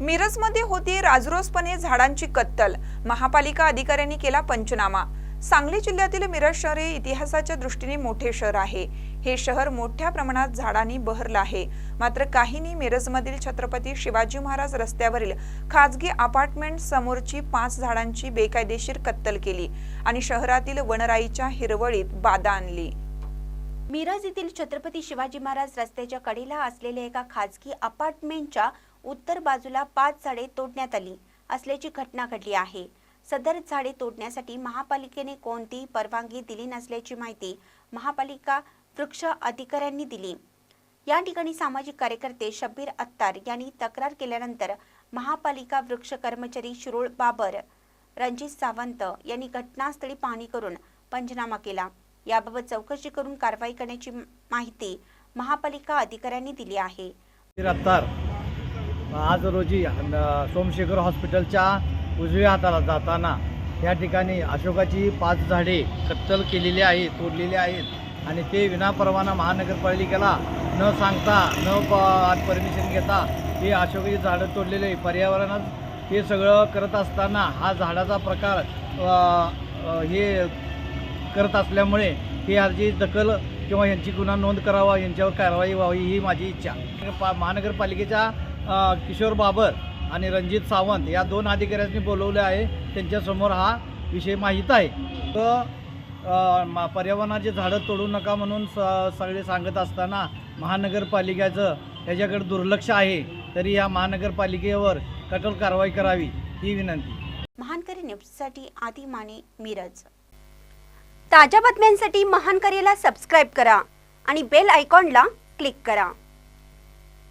मिरजमध्ये होती राजरोसपणे झाडांची कत्तल. महापालिका अधिकाऱ्यांनी केला पंचनामा. सांगली जिल्ह्यातील मिरज शहर हे इतिहासाच्या दृष्टीने मोठे शहर आहे. हे शहर मोठ्या प्रमाणात झाडांनी बहरलं आहे. मात्र काहींनी मिरजमधील छत्रपती शिवाजी महाराज रस्त्यावरील खाजगी अपार्टमेंट समोरची पाच झाडांची बेकायदेशीर कत्तल केली आणि शहरातील वनराईच्या हिरवळीत बाधा आणली. मिरज येथील छत्रपती शिवाजी महाराज रस्त्याच्या कडेला असलेल्या एका खाजगी अपार्टमेंटच्या उत्तर बाजूला पाच झाडे तोडण्यात आली असल्याची घटना घडली आहे. सदर झाडे तोडण्यासाठी महापालिकेने कोणतीही परवानगी दिली नसल्याची माहिती महापालिका वृक्ष अधिकाऱ्यांनी दिली. या ठिकाणी सामाजिक कार्यकर्ते शब्बीर अत्तार यांनी तक्रार केल्यानंतर महापालिका वृक्ष कर्मचारी शिरोळ बाबर रणजित सावंत यांनी घटनास्थळी पाहणी करून पंचनामा केला. याबाबत चौकशी करून कारवाई करण्याची माहिती महापालिका अधिकाऱ्यांनी दिली आहे. आज रोजी सोमशेखर हॉस्पिटलच्या उजव्या हाताला जाताना या ठिकाणी अशोकाची पाच झाडे कत्तल केलेली आहेत तोडलेली आहेत. आणि ते विनापरवाना महानगरपालिकेला न सांगता न प परमिशन घेता हे अशोकाची झाडं तोडलेले पर्यावरणात हे सगळं करत असताना हा झाडाचा प्रकार हे करत असल्यामुळे हे याची दखल किंवा यांची गुन्हा नोंद करावा यांच्यावर कारवाई व्हावी ही माझी इच्छा. पा महानगरपालिकेच्या किशोर बाबर आणि रणजित सावंत या दोन अधिकाऱ्यांनी बोलवले आहे. त्यांच्यासमोर हा विषय माहीत आहे. तर पर्यावरणाची झाडं तोडू नका म्हणून स सगळे सांगत असताना महानगरपालिकेचं ह्याच्याकडे दुर्लक्ष आहे तरी या महानगरपालिकेवर कठोर कारवाई करावी ही विनंती. महानकरी न्यूजसाठी आदी माने मिरज. ताज्या बातम्यांसाठी महानकरीला सबस्क्राईब करा आणि बेल आयकॉनला क्लिक करा.